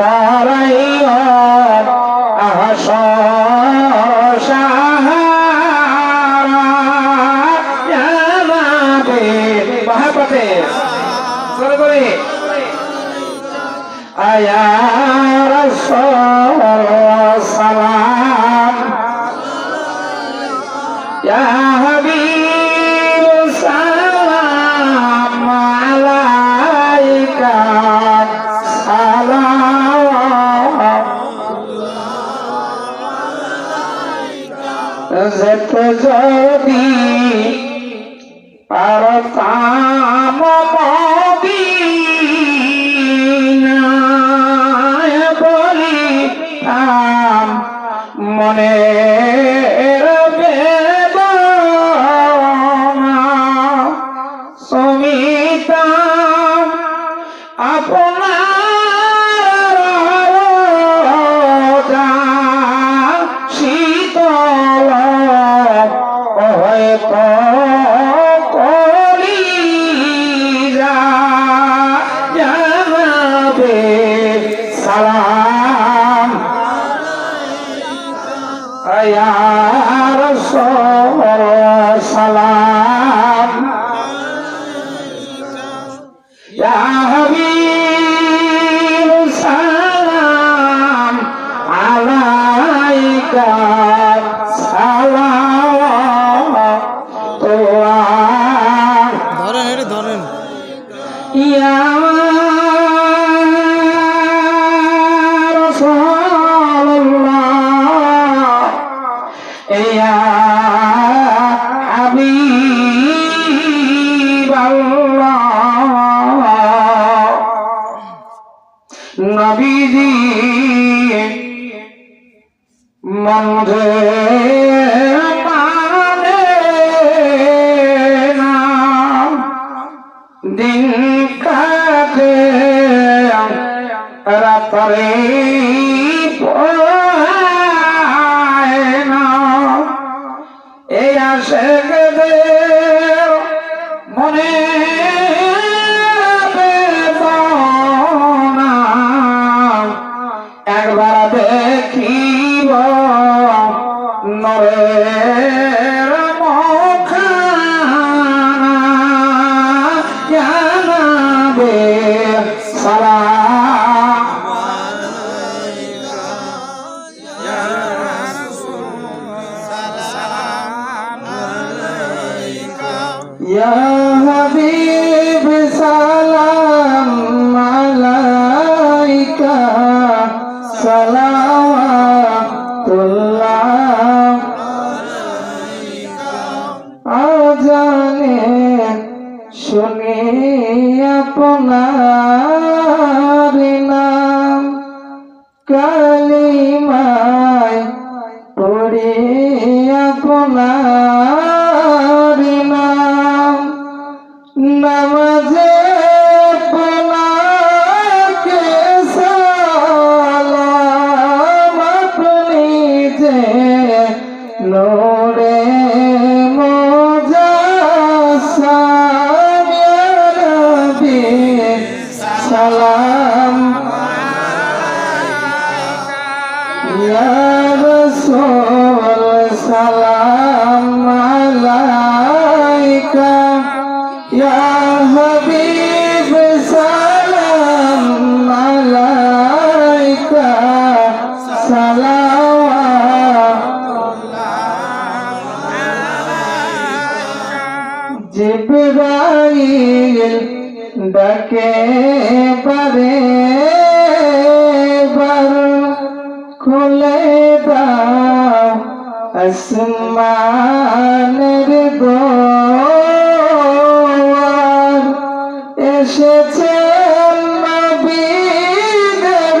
তারাই আস মহাপতে করে করে আয়া রসল সালাম। يا যদি পারতাম বলিতাম মনে يا رسول নবীজি মন্ধে মানে না। দিন কাটে রাতরে না। এই আশেকদের শুনে আপনার নাম। কালিমায় সালাম। ইয়া রাসূল সালাম আলাইকা। ইয়া হাবিব সালাম আলাইকা। সালাম জিব্রাইল ডাকে পারে বার খুলে দাও আসমানের দোয়ার। এসেছেন নবীদের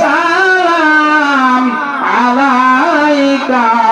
সালাম আলাইকা।